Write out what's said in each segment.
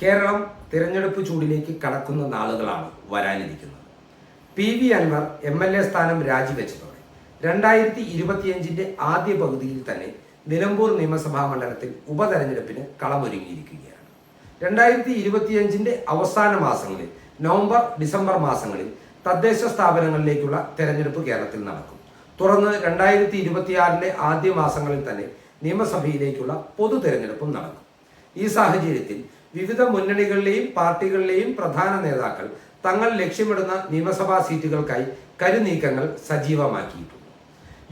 കേരളം തിരഞ്ഞെടുപ്പ് ചൂടിലേക്ക് കടക്കുന്ന നാളുകളാണ് വരാനിരിക്കുന്നത്. P V Anvar M L A സ്ഥാനം രാജിവെച്ചതോടെ രണ്ടായിരത്തി ഇരുപത്തിയഞ്ചിന്റെ ആദ്യ പകുതിയിൽ തന്നെ നിലമ്പൂർ നിയമസഭാ മണ്ഡലത്തിൽ ഉപതെരഞ്ഞെടുപ്പിന് കളമൊരുങ്ങിയിരിക്കുകയാണ്. രണ്ടായിരത്തി ഇരുപത്തിയഞ്ചിന്റെ അവസാന മാസങ്ങളിൽ നവംബർ ഡിസംബർ മാസങ്ങളിൽ തദ്ദേശ സ്ഥാപനങ്ങളിലേക്കുള്ള തെരഞ്ഞെടുപ്പ് കേരളത്തിൽ നടക്കും. തുടർന്ന് രണ്ടായിരത്തി ഇരുപത്തിയാറിന്റെ ആദ്യ മാസങ്ങളിൽ തന്നെ നിയമസഭയിലേക്കുള്ള പൊതു തെരഞ്ഞെടുപ്പും നടക്കും. ഈ സാഹചര്യത്തിൽ വിവിധ മുന്നണികളിലെയും പാർട്ടികളിലെയും പ്രധാന നേതാക്കൾ തങ്ങൾ ലക്ഷ്യമിടുന്ന നിയമസഭാ സീറ്റുകൾക്കായി കരുനീക്കങ്ങൾ സജീവമാക്കിയിട്ടുണ്ട്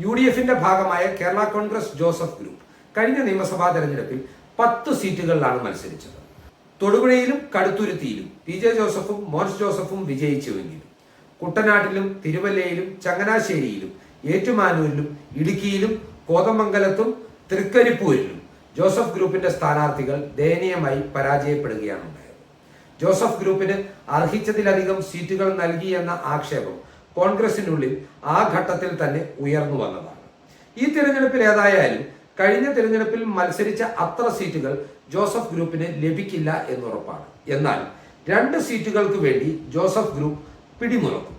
യു ഡി എഫിന്റെ ഭാഗമായ കേരള കോൺഗ്രസ് ജോസഫ് ഗ്രൂപ്പ് കഴിഞ്ഞ നിയമസഭാ തെരഞ്ഞെടുപ്പിൽ പത്ത് സീറ്റുകളിലാണ് മത്സരിച്ചത്. തൊടുപുഴയിലും കടുത്തുരുത്തിയിലും പി ജെ ജോസഫും മോൻസ് ജോസഫും വിജയിച്ചുവെങ്കിലും കുട്ടനാട്ടിലും തിരുവല്ലയിലും ചങ്ങനാശ്ശേരിയിലും ഏറ്റുമാനൂരിലും ഇടുക്കിയിലും കോതമംഗലത്തും തൃക്കരിപ്പൂരിലും ജോസഫ് ഗ്രൂപ്പിന്റെ സ്ഥാനാർത്ഥികൾ ദയനീയമായി പരാജയപ്പെടുകയാണ് ഉണ്ടായത് ജോസഫ് ഗ്രൂപ്പിന് അർഹിച്ചതിലധികം സീറ്റുകൾ നൽകി എന്ന ആക്ഷേപം കോൺഗ്രസിനുള്ളിൽ ആ ഘട്ടത്തിൽ തന്നെ ഉയർന്നു വന്നതാണ്. ഈ തിരഞ്ഞെടുപ്പിൽ ഏതായാലും കഴിഞ്ഞ തിരഞ്ഞെടുപ്പിൽ മത്സരിച്ച അത്ര സീറ്റുകൾ ജോസഫ് ഗ്രൂപ്പിന് ലഭിക്കില്ല എന്നുറപ്പാണ്. എന്നാൽ രണ്ട് സീറ്റുകൾക്ക് വേണ്ടി ജോസഫ് ഗ്രൂപ്പ് പിടിമുറക്കും.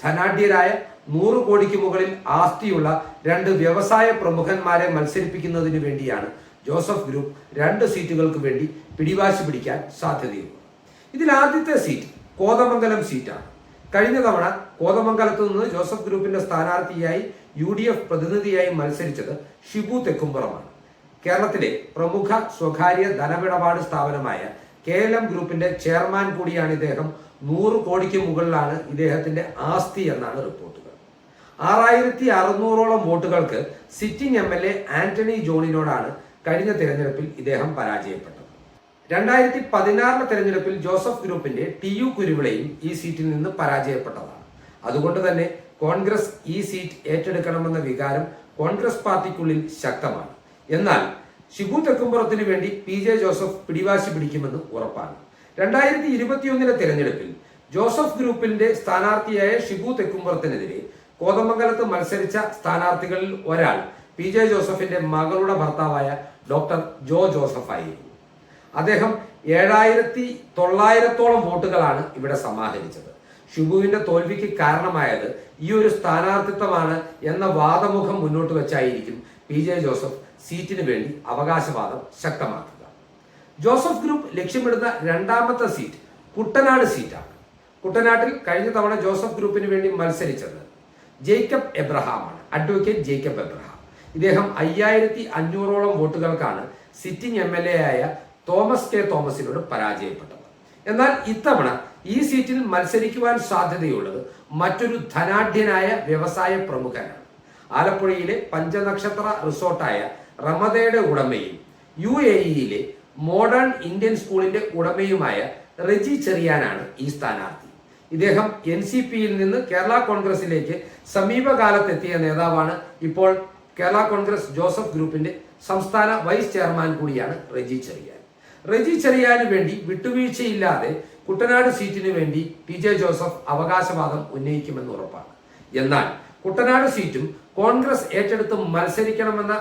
ധനാഢ്യരായ നൂറ് കോടിക്ക് മുകളിൽ ആസ്തിയുള്ള രണ്ട് വ്യവസായ പ്രമുഖന്മാരെ മത്സരിപ്പിക്കുന്നതിന് വേണ്ടിയാണ് ജോസഫ് ഗ്രൂപ്പ് രണ്ട് സീറ്റുകൾക്ക് വേണ്ടി പിടിവാശി പിടിക്കാൻ സാധ്യതയുണ്ട്. ഇതിൽ ആദ്യത്തെ സീറ്റ് കോതമംഗലം സീറ്റാണ് കഴിഞ്ഞ തവണ കോതമംഗലത്ത് നിന്ന് ജോസഫ് ഗ്രൂപ്പിന്റെ സ്ഥാനാർത്ഥിയായി യു ഡി എഫ് പ്രതിനിധിയായി മത്സരിച്ചത് ഷിബു തെക്കുംപുറമാണ്. കേരളത്തിലെ പ്രമുഖ സ്വകാര്യ ധനമിടപാട് സ്ഥാപനമായ കെ എൽ എം ഗ്രൂപ്പിന്റെ ചെയർമാൻ കൂടിയാണ് ഇദ്ദേഹം. നൂറ് കോടിക്ക് മുകളിലാണ് ഇദ്ദേഹത്തിന്റെ ആസ്തി എന്നാണ് റിപ്പോർട്ടുകൾ. ആറായിരത്തി അറുന്നൂറോളം വോട്ടുകൾക്ക് sitting M L A Antony ജോണിനോടാണ് കഴിഞ്ഞ തിരഞ്ഞെടുപ്പിൽ ഇദ്ദേഹം പരാജയപ്പെട്ടു. രണ്ടായിരത്തി പതിനാറിലെ തിരഞ്ഞെടുപ്പിൽ ജോസഫ് ഗ്രൂപ്പിന്റെ ടി യു കുരുവിളയും ഈ സീറ്റിൽ നിന്ന് പരാജയപ്പെട്ടതാണ്. അതുകൊണ്ട് തന്നെ കോൺഗ്രസ് ഈ സീറ്റ് ഏറ്റെടുക്കണമെന്ന വികാരം കോൺഗ്രസ് പാർട്ടിക്കുള്ളിൽ ശക്തമാണ്. എന്നാൽ ഷിബു തെക്കുംപുറത്തിന് വേണ്ടി പി ജെ ജോസഫ് പിടിവാശി പിടിക്കുമെന്ന് ഉറപ്പാണ്. രണ്ടായിരത്തി ഇരുപത്തിയൊന്നിലെ തെരഞ്ഞെടുപ്പിൽ ജോസഫ് ഗ്രൂപ്പിന്റെ സ്ഥാനാർത്ഥിയായ ഷിബു തെക്കുംപുറത്തിനെതിരെ കോതമംഗലത്ത് മത്സരിച്ച സ്ഥാനാർത്ഥികളിൽ ഒരാൾ പി ജെ ജോസഫിന്റെ മകളുടെ ഭർത്താവായ ഡോക്ടർ ജോ ജോസഫ് ആയിരുന്നു അദ്ദേഹം ഏഴായിരത്തി തൊള്ളായിരത്തോളം വോട്ടുകളാണ് ഇവിടെ സമാഹരിച്ചത്. ഷിബുവിന്റെ തോൽവിക്ക് കാരണമായത് ഈ ഒരു സ്ഥാനാർത്ഥിത്വമാണ് എന്ന വാദമുഖം മുന്നോട്ട് വെച്ചായിരിക്കും പി ജെ ജോസഫ് സീറ്റിന് വേണ്ടി അവകാശവാദം ശക്തമാക്കുക. ജോസഫ് ഗ്രൂപ്പ് ലക്ഷ്യമിടുന്ന രണ്ടാമത്തെ സീറ്റ് കുട്ടനാട് സീറ്റാണ്. കുട്ടനാട്ടിൽ കഴിഞ്ഞ തവണ ജോസഫ് ഗ്രൂപ്പിന് വേണ്ടി മത്സരിച്ചത് ജേക്കബ് എബ്രഹാമാണ്. Advocate Jacob Abraham. ഇദ്ദേഹം അയ്യായിരത്തി അഞ്ഞൂറോളം വോട്ടുകൾക്കാണ് സിറ്റിംഗ് എം എൽ എ ആയ തോമസ് കെ തോമസിനോട് പരാജയപ്പെട്ടത്. എന്നാൽ ഇത്തവണ ഈ സീറ്റിൽ മത്സരിക്കുവാൻ സാധ്യതയുള്ളത് മറ്റൊരു ധനാഢ്യനായ വ്യവസായ പ്രമുഖനാണ്. ആലപ്പുഴയിലെ പഞ്ചനക്ഷത്ര റിസോർട്ടായ റമദയുടെ ഉടമയും യു എ ഇയിലെ മോഡേൺ ഇന്ത്യൻ സ്കൂളിന്റെ ഉടമയുമായ റെജി ചെറിയാനാണ് ഈ സ്ഥാനാർത്ഥി. ഇദ്ദേഹം എൻ സി പിയിൽ നിന്ന് കേരള കോൺഗ്രസിലേക്ക് സമീപകാലത്തെത്തിയ നേതാവാണ് ഇപ്പോൾ കേരള കോൺഗ്രസ് ജോസഫ് ഗ്രൂപ്പിന്റെ സംസ്ഥാന വൈസ് ചെയർമാൻ കൂടിയാണ് റെജി ചെറിയാൻ. റെജി ചെറിയാന് വേണ്ടി വിട്ടുവീഴ്ചയില്ലാതെ കുട്ടനാട് സീറ്റിന് വേണ്ടി പി ജെ ജോസഫ് അവകാശവാദം ഉന്നയിക്കുമെന്ന് ഉറപ്പാണ്. എന്നാൽ കുട്ടനാട് സീറ്റും കോൺഗ്രസ് ഏറ്റെടുത്ത് മത്സരിക്കണമെന്ന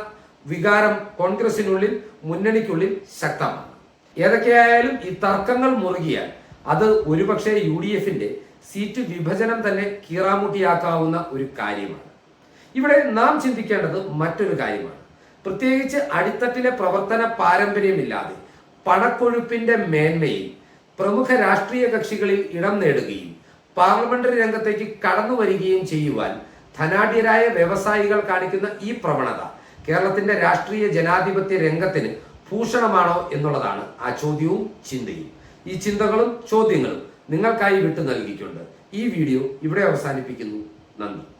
വികാരം കോൺഗ്രസിനുള്ളിൽ മുന്നണിക്കുള്ളിൽ ശക്തമാണ്. ഏതൊക്കെയായാലും ഈ തർക്കങ്ങൾ മുറുകിയാൽ അത് ഒരുപക്ഷെ യു ഡി എഫിന്റെ സീറ്റ് വിഭജനം തന്നെ കീറാമുട്ടിയാക്കാവുന്ന ഒരു കാര്യമാണ്. ഇവിടെ നാം ചിന്തിക്കേണ്ടത് മറ്റൊരു കാര്യമാണ്. പ്രത്യേകിച്ച് അടിത്തട്ടിലെ പ്രവർത്തന പാരമ്പര്യമില്ലാതെ പണക്കൊഴുപ്പിന്റെ മേന്മയിൽ പ്രമുഖ രാഷ്ട്രീയ കക്ഷികളിൽ ഇടം നേടുകയും പാർലമെന്ററി രംഗത്തേക്ക് കടന്നു വരികയും ചെയ്യുവാൻ ധനാഢ്യരായ വ്യവസായികൾ കാണിക്കുന്ന ഈ പ്രവണത കേരളത്തിന്റെ രാഷ്ട്രീയ ജനാധിപത്യ രംഗത്തിന് ഭൂഷണമാണോ എന്നുള്ളതാണ് ആ ചോദ്യവും ചിന്തയും. ഈ ചിന്തകളും ചോദ്യങ്ങളും നിങ്ങൾക്കായി വിട്ടു നൽകിക്കൊണ്ട് ഈ വീഡിയോ ഇവിടെ അവസാനിപ്പിക്കുന്നു. നന്ദി.